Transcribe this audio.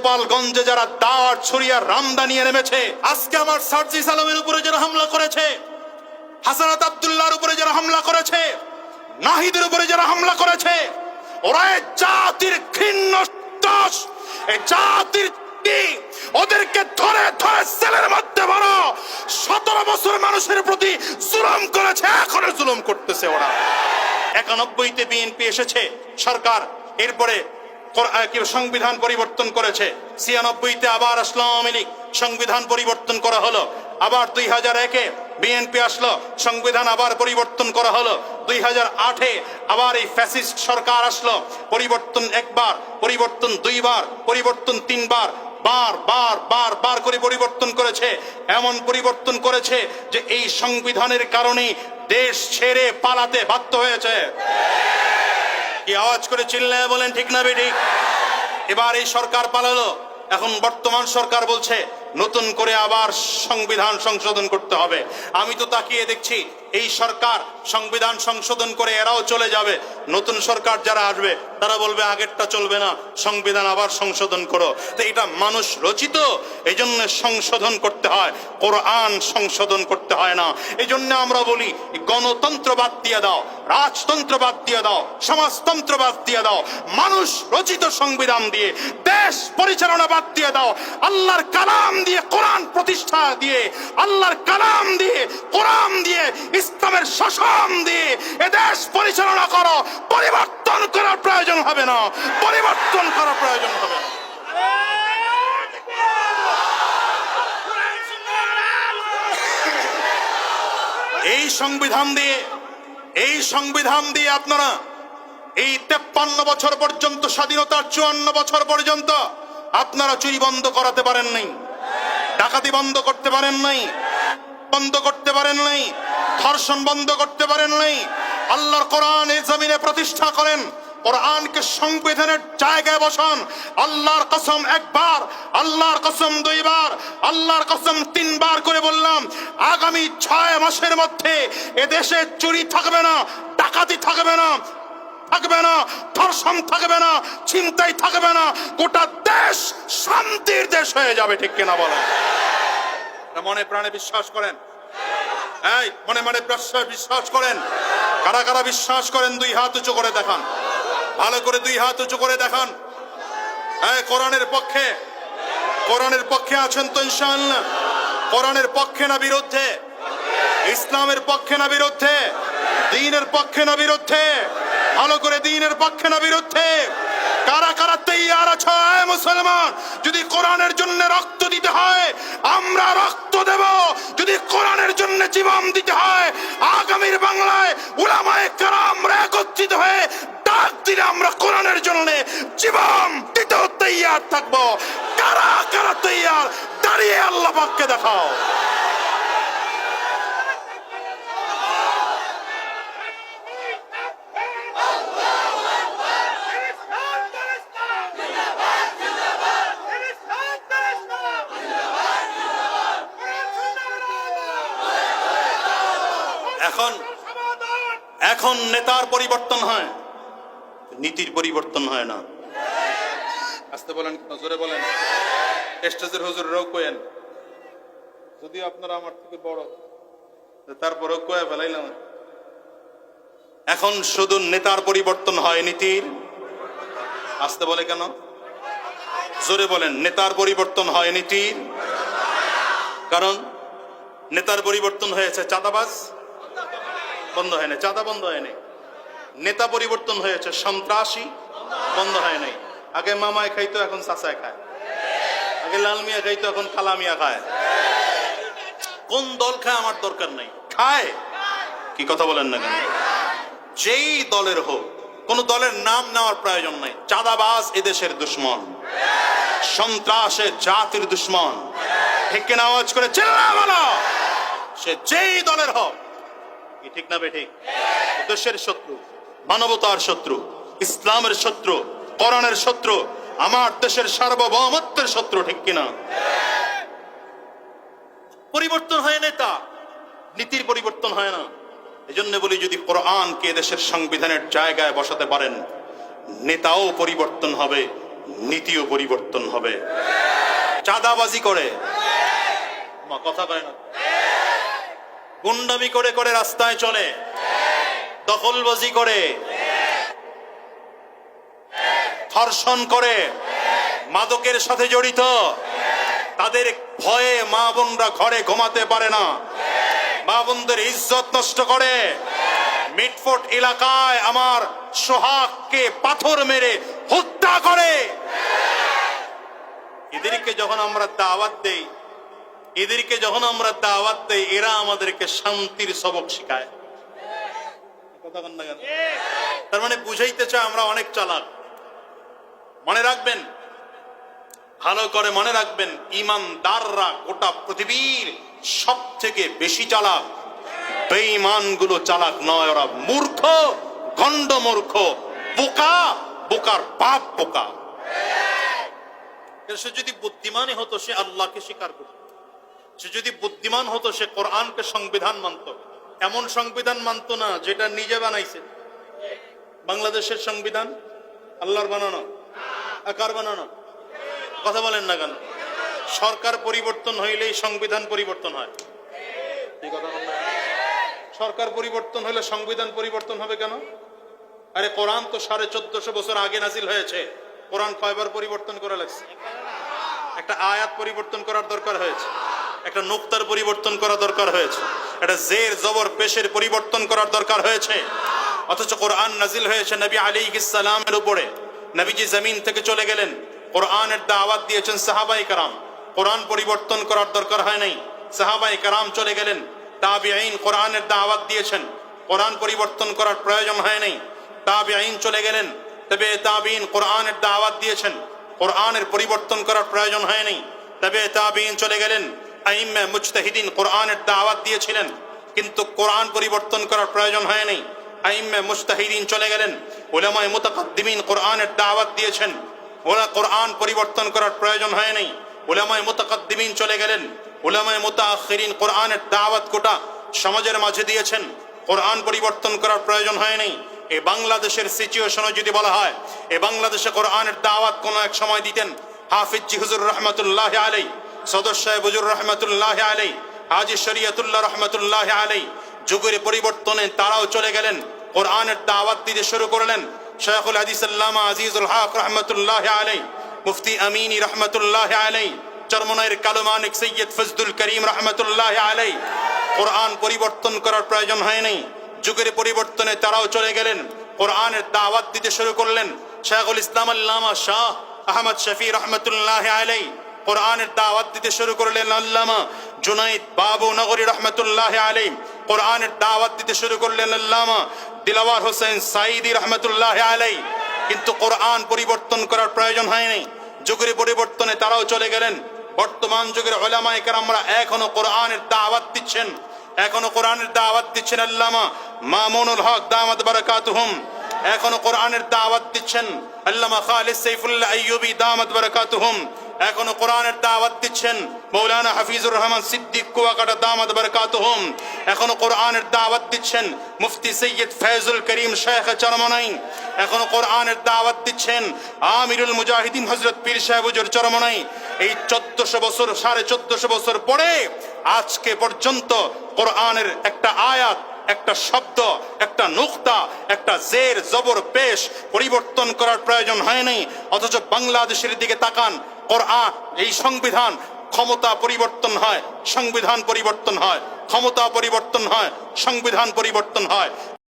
গোপালগঞ্জে যারা দাঁড় ছড়িয়া রামদা নিয়ে নেমেছে আজকে আমার সার্জিস আলমের উপরে যারা হামলা করেছে, হাসানাত আব্দুল্লাহর উপরে যারা হামলা করেছে, নাহিদের উপরে যারা হামলা করেছে, ওরা জাতির ঘৃণ্য দোষ জাতির? ওদেরকে ধরে ধরে সেলের মধ্যে ভরো সতেরো বছর মানুষের প্রতি জুলুম করেছে, এখনও জুলুম করতেছে ওরা একানব্বইতে বিএনপি এসেছে, সরকার, এরপরে সংবিধান পরিবর্তন করেছে? ছিয়ানব্বইতে আবার আসলো আওয়ামী লীগ। সংবিধান পরিবর্তন করা হলো। আবার দুই হাজার একে বিএনপি আসলো। সংবিধান আবার পরিবর্তন করা হলো। দুই হাজার আটে আবার এই ফ্যাসিস্ট সরকার আসলো। পরিবর্তন একবার, পরিবর্তন দুইবার, পরিবর্তন তিনবার, বার বার বার বার করে পরিবর্তন করেছে। এমন পরিবর্তন করেছে যে এই সংবিধানের কারণে দেশ ছেড়ে পালাতে বাধ্য হয়েছে। কি আওয়াজ করে চিল্লায় বলেন, ঠিক না বেঠিক? এবার এই সরকার পালালো। এখন বর্তমান সরকার বলছে, নতুন করে আবার সংবিধান সংশোধন করতে হবে। আমি তো তাকিয়ে দেখছি, এই সরকার সংবিধান সংশোধন করে এরাও চলে যাবে। নতুন সরকার যারা আসবে, তারা বলবে, আগেরটা চলবে না, সংবিধান আবার সংশোধন করো। তো এটা মানুষ রচিত এই জন্য সংশোধন করতে হয়। কোরআন সংশোধন করতে হয় না। এই জন্য আমরা বলি গণতন্ত্র বাদ দিয়ে দাও। রাজতন্ত্র বাদ দিয়ে দাও সমাজতন্ত্র বাদ দিয়ে দাও, মানুষ রচিত সংবিধান দিয়ে, দেশ পরিচালনা বাদ দিয়ে দাও, আল্লাহর কালাম দিয়ে কোরআন প্রতিষ্ঠা দিয়ে, আল্লাহর কালাম দিয়ে কোরআন দিয়ে, ইসলামের শাসন দিয়ে এ দেশ পরিচালনা করো, পরিবর্তন করার প্রয়োজন হবে না, পরিবর্তন করার প্রয়োজন হবে এই সংবিধান দিয়ে এই সংবিধান দিয়ে আপনারা এই তেপ্পান্ন বছর পর্যন্ত, স্বাধীনতার চুয়ান্ন বছর পর্যন্ত আপনারা চুরি বন্ধ করাতে পারেন নাই, ডাকাতি বন্ধ করতে পারেন নাই, বন্ধ করতে পারেন নাই, ধর্ষণ বন্ধ করতে পারেন নাই, আল্লাহর কোরআন এই জমিনে প্রতিষ্ঠা করেন। কোরআনকে সংবিধানের জায়গায় বসান। আল্লাহর কসম একবার, আল্লাহর কসম দুইবার, আল্লাহর কসম তিনবার করে বললাম, আগামী ছয় মাসের মধ্যে এদেশে চুরি থাকবে না, ডাকাতি থাকবে না থাকবে না, ধর্ষণ থাকবে না চিন্তাই থাকবে না, গোটা দেশ শান্তির দেশ হয়ে যাবে, ঠিক কিনা বলো? মনে প্রাণে বিশ্বাস করেন? এই, মনে মনে বিশ্বাস বিশ্বাস করেন? কারা কারা বিশ্বাস করেন, দুই হাত উঁচু করে দেখান। ভালো করে দুই হাত উঁচু করে দেখান। এই কোরআনের পক্ষে। কোরআনের পক্ষে আছেন তো ইনশাআল্লাহ। কোরআনের পক্ষে না বিরুদ্ধে? ইসলামের পক্ষে না বিরুদ্ধে? দিনের পক্ষে না বিরুদ্ধে? ভালো করে দিনের পক্ষে না বিরুদ্ধে? কারা কারা তৈয়ার আছো মুসলমান? যদি কোরআনের জন্য রক্ত দিতে হয়, আমরা রক্ত দেব। যদি কোরআনের জন্য জীবন দিতে হয়, আগামীর বাংলায় উলামায়ে কারাম আমরা একত্রিত হয়ে ডাক আমরা কোরআনের জন্য জীবন দিতেও তৈয়ার থাকব। কারা কারা তৈয়ার? দাঁড়িয়ে আল্লাহ পাককে দেখাও। এখন এখন নেতার পরিবর্তন হয়। নীতির পরিবর্তন হয় না। আসতে বলেন জোরে বলেন। স্টেজের হুজুর রোগ কোয়েন যদি আপনারা আমার থেকে বড় তারপরে কয়ে ফেলাইলাম। এখন শুধু নেতার পরিবর্তন হয় নীতির। আসতে বলে কেন? জোরে বলেন নেতার পরিবর্তন হয় নীতির। কারণ নেতার পরিবর্তন হয়েছে চাঁদাবাজ। বন্ধ হয় না চাঁদা বন্ধ হয় নাই নেতা পরিবর্তন হয়েছে, সন্ত্রাসী বন্ধ হয় নাই। আগে মামায় খাইতো, এখন চাচায় খায়। আগে লাল মিয়া খাইতো, এখন খালা মিয়া খায়। কোন দল খায় আমার দরকার নাই। খায়। কি কথা বলেন না কেন? যেই দলের হোক, কোন দলের নাম নেওয়ার প্রয়োজন নাই। চাঁদাবাজ এদেশের দুশ্মন। সন্ত্রাসে জাতির দুশ্মন। ঠিক কিনা আওয়াজ করে চিল্লা বলো। সে যেই দলের হোক ঠিক না বেঠিক? দেশের শত্রু। মানবতার শত্রু, ইসলামের শত্রু, কোরআনের শত্রু, আমার দেশের সার্বভৌমত্বের শত্রু, ঠিক কিনা? পরিবর্তন হয় নেতা নীতির পরিবর্তন হয় না। এজন্য বলি, যদি কোরআনকে দেশের সংবিধানের জায়গায় বসাতে পারেন, নেতাও পরিবর্তন হবে, নীতিও পরিবর্তন হবে। চাঁদাবাজি করে। কথা কয় না। গুন্ডামি করে করে রাস্তায় চলে। দখলবাজি করে। ধর্ষণ করে। মাদকের সাথে জড়িত। তাদের ভয়ে মা বোনরা ঘরে ঘুমাতে পারে না। মা বোনদের ইজ্জত নষ্ট করে। মিটফোর্ট এলাকায় আমার সোহাগকে পাথর মেরে হত্যা করে। এদেরকে যখন আমরা দাওয়াত দেই, এদেরকে যখন আমরা দাওয়াত দেই, এরা আমাদেরকে শান্তির সবক শিখায়। কথা না কেন? তার মানে বুঝাইতে চাই আমরা অনেক চালাক। মনে রাখবেন, ভালো করে মনে রাখবেন, ইমানদাররা গোটা পৃথিবীর সব থেকে বেশি চালাক। বেঈমানগুলো চালাক নয়, ওরা মূর্খ গন্ড মূর্খ বোকা, বোকার বাপ বোকা। সে যদি বুদ্ধিমানই হতো, সে আল্লাহকে স্বীকার করত। সে যদি বুদ্ধিমান হতো, সে কোরআনকে সংবিধান মানত। এমন সংবিধান মানত না যেটা নিজে বানাইছে। বাংলাদেশের সংবিধান? আল্লাহর বানানো? আর কার বানানো? কথা বলেন না কেন? সরকার পরিবর্তন হইলেই সংবিধান পরিবর্তন হয়? সরকার পরিবর্তন হলে সংবিধান পরিবর্তন হবে কেন? আরে কোরআন তো সাড়ে চোদ্দশো বছর আগে নাজিল হয়েছে। কোরআন কয়বার পরিবর্তন করা লাগছে? একটা আয়াত পরিবর্তন করার দরকার হয়েছে। একটা নুক্তার পরিবর্তন করা দরকার হয়েছে। একটা জের জবর পেশের পরিবর্তন করার দরকার হয়েছে। অথচ কোরআন নাজিল হয়েছে নবী আলী ইসালামের উপরে। নবীজি জমিন থেকে চলে গেলেন। কোরআন কোরআনের দাওয়াত দিয়েছেন সাহাবাই কারাম। কোরআন পরিবর্তন করার দরকার হয় নাই। সাহাবাই কারাম চলে গেলেন। তাবিআইন কোরআনের দাওয়াত দিয়েছেন। কোরআন পরিবর্তন করার প্রয়োজন হয় নাই। তাবি আইন চলে গেলেন। তবে তাবিন কোরআনের দাওয়াত দিয়েছেন। কোরআনের পরিবর্তন করার প্রয়োজন হয়নি তবে তাবিন চলে গেলেন। আইম্মে মুজতাহিদিন কোরআনের দাওয়াত দিয়েছিলেন, কিন্তু কোরআন পরিবর্তন করার প্রয়োজন হয়নি আইম্মে মুজতাহিদিন চলে গেলেন ওলামায় মুতাকাদ্দিমিন কোরআনের দাওয়াত দিয়েছেন, ওরা কোরআন পরিবর্তন করার প্রয়োজন হয়নি ওলামায় মুতাকাদ্দিমিন চলে গেলেন ওলামায় মুতাআখিরিন কোরআনের দাওয়াত কোটা সমাজের মাঝে দিয়েছেন, কোরআন পরিবর্তন করার প্রয়োজন হয়নি এই বাংলাদেশের সিচুয়েশনও যদি বলা হয়, এ বাংলাদেশে কোরআনের দাওয়াত কোন এক সময় দিতেন, হাফিজ জি হুজুর রহমতুল্লাহ আলাই সদর সাহেব হুজুর রহমতুল্লাহ আলাই হাজি শরিয়তুল্লাহ রহমতুল্লাহ আলাই যুগের পরিবর্তনে তারাও চলে গেলেন, কোরআনের দাওয়াত দিতে শুরু করলেন। শেখুল হাদিস আল্লামা আজিজুল হক রহমতুল্লাহ আলাই মুফতি আমিনী রহমতুল্লাহ আলাই চরমনাইয়ের কালমানিক সৈয়দ ফজদুল করিম রহমতুল্লাহ আলাই কোরআন পরিবর্তন করার প্রয়োজন হয়নি যুগের পরিবর্তনে তারাও চলে গেলেন, কোরআনের দাওয়াত দিতে শুরু করলেন। শেখুল ইসলাম আল্লামা শাহ আহমদ শফি রহমতুল্লাহ আলাই কোরআনের দাওয়াত দিতে শুরু করলেন আল্লামা জুনাইদ বাবু নগরী রহমতুল্লাহ আলাই কোরআনের দাওয়াত দিতে শুরু করলেন আল্লামা দিলাওয়ার হোসেন সাইদি রহমতুল্লাহ আলাই কিন্তু কোরআন পরিবর্তন করার প্রয়োজন হয়নি। যুগের পরিবর্তনে তারাও চলে গেলেন। বর্তমান যুগের ওলামায়ে কেরামরা এখনও কোরআনের দাওয়াত দিচ্ছেন। এখনও কোরআনের দাওয়াত দিচ্ছেন আল্লামা মামুনুল হক দামাত বারাকাতুহুম। এখনও কোরআনের দাওয়াত দিচ্ছেন আল্লামা খালিদ সাইফুল্লাহ আইয়ুবী দামাত বারাকাতুহুম। এখনও কোরআনের দাওয়াত দিচ্ছেন। মৌলানা হাফিজুর রহমান সিদ্দিক কুয়াকাটা দামাত বারাকাতুহুম। এখনও কোরআনের দাওয়াত দিচ্ছেন মুফতি সৈয়দ ফয়জুল করিম শেখ চরমনাই। এখনও কোরআনের দাওয়াত দিচ্ছেন আমিরুল মুজাহিদিন হজরত পীর সাহেব হুজুর চরমনাই। এই চোদ্দশো বছর, সাড়ে চোদ্দশো বছর পরে আজকে পর্যন্ত কোরআনের একটা আয়াত, একটা শব্দ, একটা নুক্তা, একটা জের, জবর, পেশ পরিবর্তন করার প্রয়োজন হয়নি অথচ বাংলাদেশের দিকে তাকান কোরআন এই সংবিধান, ক্ষমতা পরিবর্তন হয়, সংবিধান পরিবর্তন হয়, ক্ষমতা পরিবর্তন হয়, সংবিধান পরিবর্তন হয়।